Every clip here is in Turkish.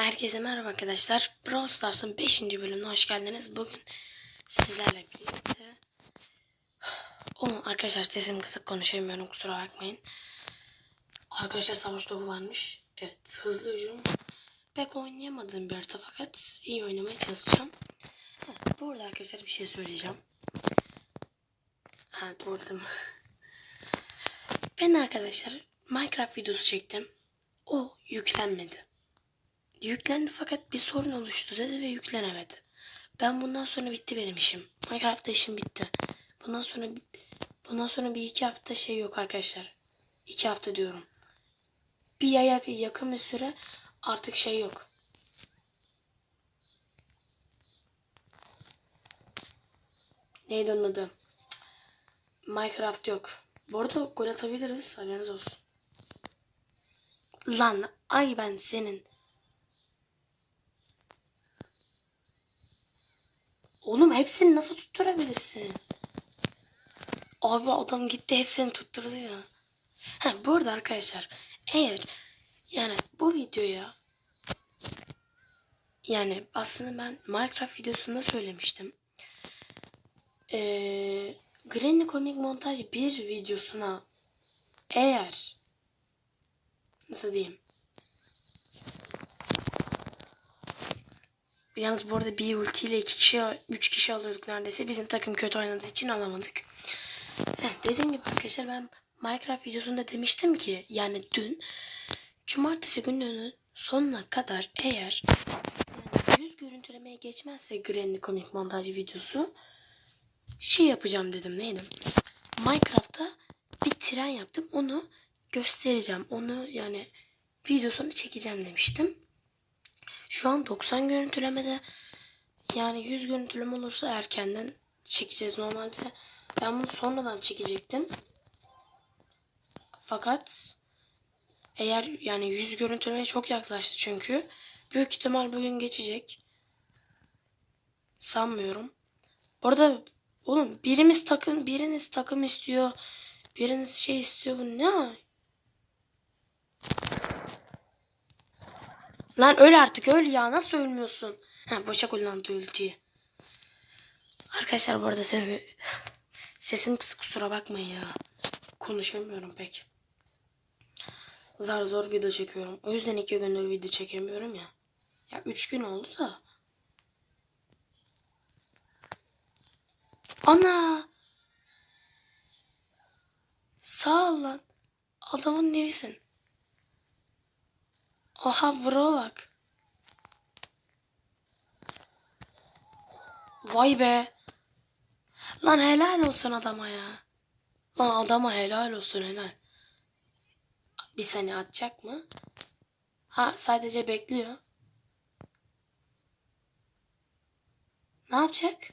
Herkese merhaba arkadaşlar. Brawl Stars'ın 5. bölümüne hoş geldiniz. Bugün sizlerle birlikte... Oğlum arkadaşlar sesim kısık konuşamıyorum kusura bakmayın. Arkadaşlar savaş topu varmış. Evet hızlı hücum. Pek oynayamadığım bir harita fakat iyi oynamaya çalışacağım. Ha, bu arada arkadaşlar bir şey söyleyeceğim. Ha doğru? Ben arkadaşlar Minecraft videosu çektim. O yüklenmedi. Yüklendi fakat bir sorun oluştu dedi ve yüklenemedi. Ben bundan sonra bitti benim işim. Minecraft'ta işim bitti. Bundan sonra bundan sonra bir iki hafta şey yok arkadaşlar. İki hafta diyorum. Bir aya yakın bir süre artık şey yok. Neydi onun adı? Minecraft yok. Bu arada gol atabiliriz. Haberiniz olsun. Lan ay ben senin. Oğlum hepsini nasıl tutturabilirsin? Abi adam gitti hepsini tutturdu ya. Ha bu arada arkadaşlar eğer yani bu videoya yani aslında ben Minecraft videosunda söylemiştim. Ee, Granny Comic Montaj bir videosuna eğer nasıl diyeyim Yalnız bu arada bir ultiyle iki kişi, üç kişi alıyorduk neredeyse. Bizim takım kötü oynadığı için alamadık. Heh, dediğim gibi arkadaşlar ben Minecraft videosunda demiştim ki yani dün cumartesi gününün sonuna kadar eğer yani 100 görüntülemeye geçmezse Granny komik montaj videosu şey yapacağım dedim neydi? Minecraft'ta bir tren yaptım onu göstereceğim. Onu yani videosunu çekeceğim demiştim. Şu an 90 görüntülemede yani 100 görüntüleme olursa erkenden çekeceğiz. Normalde ben bunu sonradan çekecektim. Fakat eğer yani 100 görüntülemeye çok yaklaştı çünkü. Büyük ihtimal bugün geçecek. Sanmıyorum. Bu arada oğlum birimiz takım biriniz takım istiyor. Biriniz şey istiyor. Bu ne? Lan öl artık öl ya. Nasıl ölmüyorsun? Ha boşa kullandı ultiyi. Arkadaşlar bu arada sesim, sesim kısık kusura bakmayın ya. Konuşamıyorum pek. Zar zor video çekiyorum. O yüzden iki gündür video çekemiyorum ya. Ya üç gün oldu da. Ana! Sağ ol lan. Adamın nevisin. Oha bro bak. Vay be. Lan helal olsun adama ya. Lan adama helal olsun helal. Bir seni atacak mı? Ha sadece bekliyor. Ne yapacak?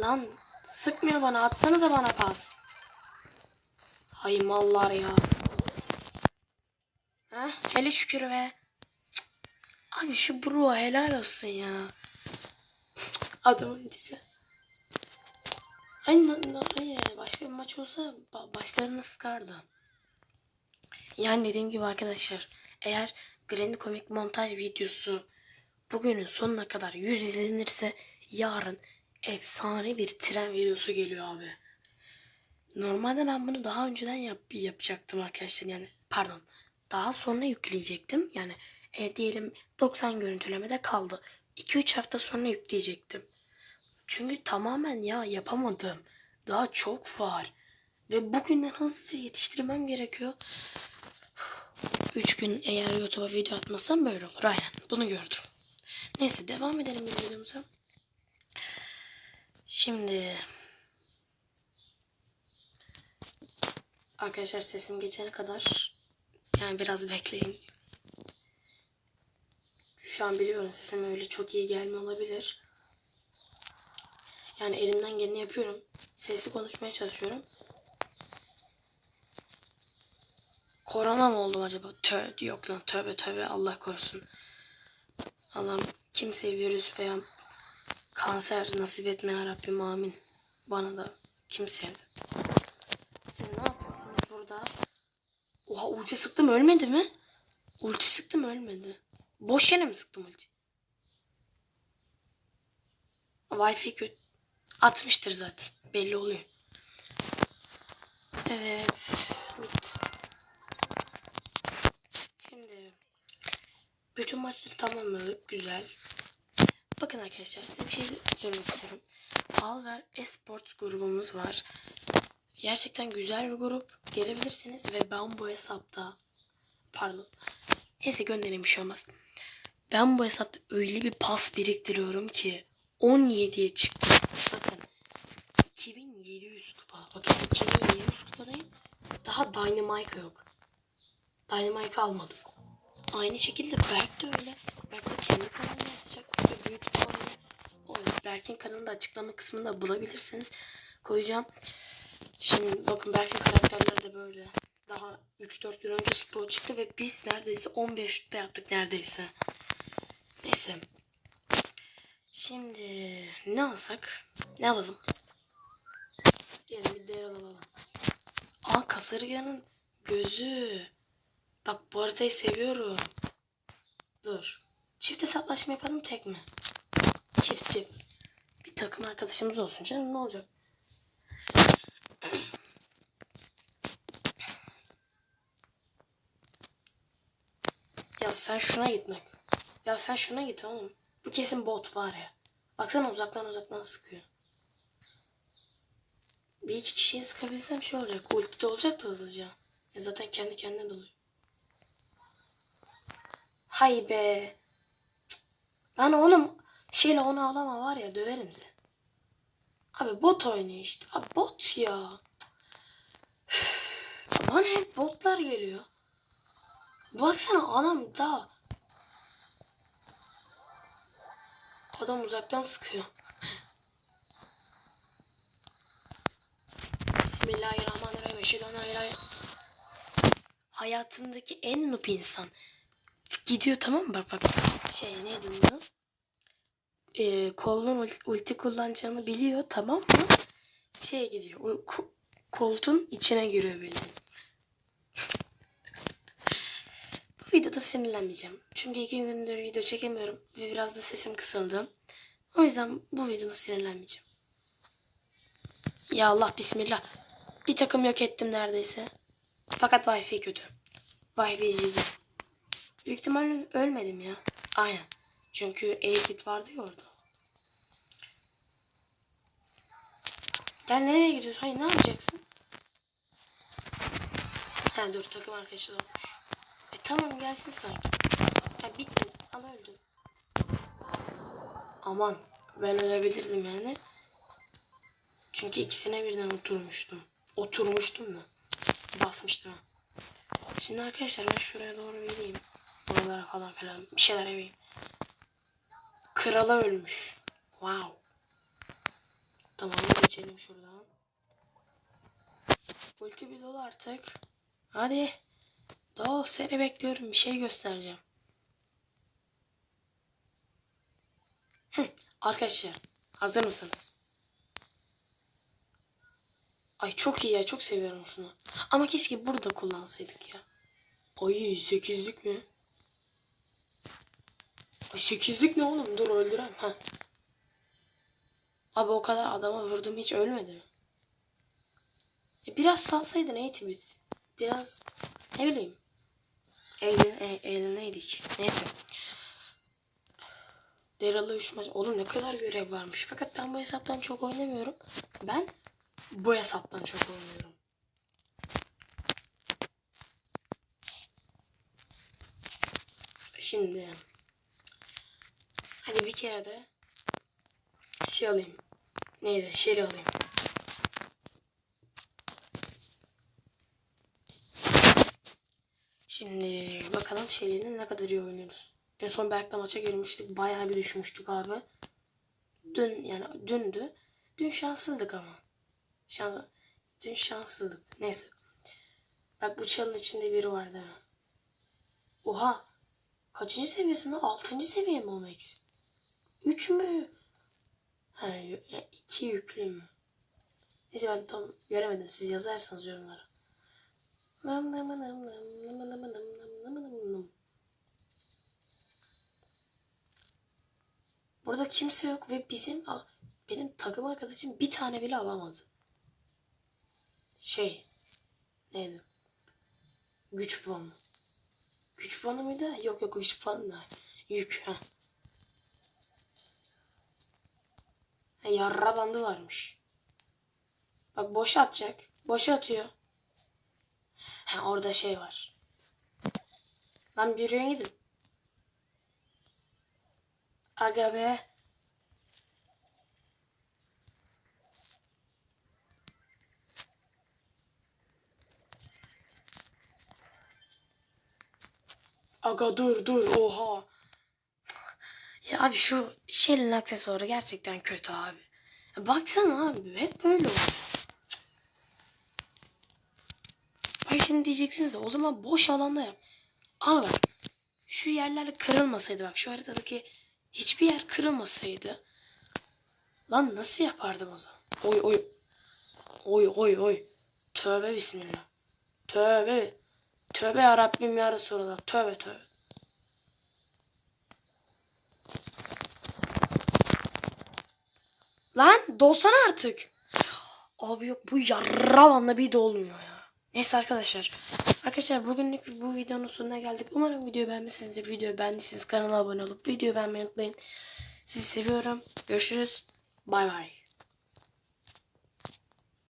Lan sıkmıyor bana atsanıza bana pas. Hay mallar ya. Heh, hele şükür be. Cık. Abi şu bro helal olsun ya. Adamın dibi. Hayır, hayır başka bir maç olsa ba- başkalarını sıkardı. Yani dediğim gibi arkadaşlar eğer Granny komik montaj videosu bugünün sonuna kadar 100 izlenirse yarın efsane bir tren videosu geliyor abi. Normalde ben bunu daha önceden yap yapacaktım arkadaşlar. Yani pardon daha sonra yükleyecektim. Yani e, diyelim 90 görüntülemede kaldı. 2-3 hafta sonra yükleyecektim. Çünkü tamamen ya yapamadım. Daha çok var. Ve bugünden hızlıca yetiştirmem gerekiyor. 3 gün eğer YouTube'a video atmasam böyle olur. Aynen bunu gördüm. Neyse devam edelim biz videomuza Şimdi arkadaşlar sesim geçene kadar yani biraz bekleyin. Şu an biliyorum sesim öyle çok iyi gelmiyor olabilir. Yani elimden geleni yapıyorum. Sesli konuşmaya çalışıyorum. Korona mı oldum acaba? Tövbe yok lan tövbe tövbe Allah korusun. Allah'ım kimseye virüs veya kanser nasip etme ya Rabbim amin. Bana da kimseye de. Siz ne yapıyorsunuz burada? Oha ulti sıktım ölmedi mi? Ulti sıktım ölmedi. Boş yere mi sıktım ulti? Wi-Fi kötü. Atmıştır zaten. Belli oluyor. Evet. Bitti. Şimdi bütün maçları tamamladık. Güzel. Bakın arkadaşlar size bir şey istiyorum. Alver Esports grubumuz var. Gerçekten güzel bir grup. Gelebilirsiniz ve ben bu hesapta pardon. Neyse göndereyim bir şey olmaz. Ben bu hesapta öyle bir pas biriktiriyorum ki 17'ye çıktım. Bakın 2700 kupa. Bakın 2700 kupadayım. Daha Dynamite yok. Dynamite almadım. Aynı şekilde Berk de öyle. Berk de kendi kanalına atacak. Böyle büyük ihtimalle. O Berk'in kanalında açıklama kısmında bulabilirsiniz. Koyacağım. Şimdi bakın Berk'in karakterleri de böyle. Daha 3-4 gün önce spor çıktı ve biz neredeyse 15 rütbe yaptık neredeyse. Neyse. Şimdi ne alsak? Ne alalım? Diyelim bir değer alalım. Aa kasırganın gözü. Bak bu haritayı seviyorum. Dur. Çift hesaplaşma yapalım tek mi? Çift çift. Bir takım arkadaşımız olsun canım ne olacak? Ya sen şuna gitmek. Ya sen şuna git oğlum. Bu kesin bot var ya. Baksana uzaktan uzaktan sıkıyor. Bir iki kişiyi sıkabilsem şey olacak. Ulti de olacak da hızlıca. Ya zaten kendi kendine doluyor. Hay be. Cık. Lan oğlum şeyle onu alama var ya döverim seni. Abi bot oynuyor işte. Abi bot ya. Üf. Hep botlar geliyor. Baksana adam daha. Adam uzaktan sıkıyor. Bismillahirrahmanirrahim. Eşhedü en. Hayatımdaki en noob insan. Gidiyor tamam mı? Bak bak. Şey neydi bunu? Ee, kolunun ul- ulti kullanacağını biliyor tamam mı? Şey gidiyor. O ko- koltuğun içine giriyor bildiğin. Bu videoda sinirlenmeyeceğim. Çünkü iki gündür video çekemiyorum ve biraz da sesim kısıldı. O yüzden bu videoda sinirlenmeyeceğim. Ya Allah bismillah. Bir takım yok ettim neredeyse. Fakat Wi-Fi kötü. Wi-Fi GG. Büyük ihtimalle ölmedim ya. Aynen. Çünkü 8-bit vardı ya orada. Gel nereye gidiyorsun? Hayır ne yapacaksın? Ha dur takım arkadaşı olmuş. E tamam gelsin sanki. Ya bitti. Ama öldüm. Aman ben ölebilirdim yani. Çünkü ikisine birden oturmuştum. Oturmuştum da. Basmıştım. Şimdi arkadaşlar ben şuraya doğru vereyim. Oralara falan filan bir şeyler yapayım. Krala ölmüş. Wow. Tamam geçelim şuradan. Ulti bir dolu artık. Hadi. Daha seni bekliyorum. Bir şey göstereceğim. Arkadaşlar hazır mısınız? Ay çok iyi ya çok seviyorum şunu. Ama keşke burada kullansaydık ya. Ay sekizlik mi? Ay sekizlik ne oğlum? Dur öldürem. Ha. Abi o kadar adama vurdum hiç ölmedi mi? E, biraz salsaydın eğitim. Biraz ne bileyim. Eğlen, e, eğleneydik. Neyse. Deralı 3 maç. Oğlum ne kadar görev varmış. Fakat ben bu hesaptan çok oynamıyorum. Ben bu hesaptan çok oynuyorum. Şimdi hadi bir kere de şey alayım. Neydi? Şeri alayım. Şimdi bakalım Şeri'nin ne kadar iyi oynuyoruz. En son Berk'le maça girmiştik. Bayağı bir düşmüştük abi. Dün yani dündü. Dün şanssızdık ama. Şan, dün şanssızlık. Neyse. Bak bu çalın içinde biri var değil mi? Oha. Kaçıncı seviyesinde? Altıncı seviye mi o Max? Üç mü? Ha, ya iki yüklü mü? Neyse ben tam göremedim. Siz yazarsanız yorumlara. Burada kimse yok ve bizim benim takım arkadaşım bir tane bile alamadı. Şey neydi? Güç puanı. Güç puanı mıydı? Yok yok güç puanı da. Yük. Ha. Ha yarra bandı varmış. Bak boş atacak. Boş atıyor. Ha orada şey var. Lan bir yere gidin. Aga be. Aga dur dur oha. Ya abi şu Shell'in aksesuarı gerçekten kötü abi. Ya baksana abi hep böyle oluyor. Bak şimdi diyeceksiniz de o zaman boş alanda yap. Ama bak şu yerler kırılmasaydı bak şu haritadaki hiçbir yer kırılmasaydı. Lan nasıl yapardım o zaman? Oy oy. Oy oy oy. Tövbe bismillah. Tövbe. Tövbe ya Rabbim ya. Tövbe tövbe. Lan dolsana artık. Abi yok bu yarravanla bir dolmuyor ya. Neyse arkadaşlar. Arkadaşlar bugünlük bu videonun sonuna geldik. Umarım videoyu beğenmişsinizdir. Videoyu beğendiyseniz kanala abone olup videoyu beğenmeyi unutmayın. Sizi seviyorum. Görüşürüz. Bay bay.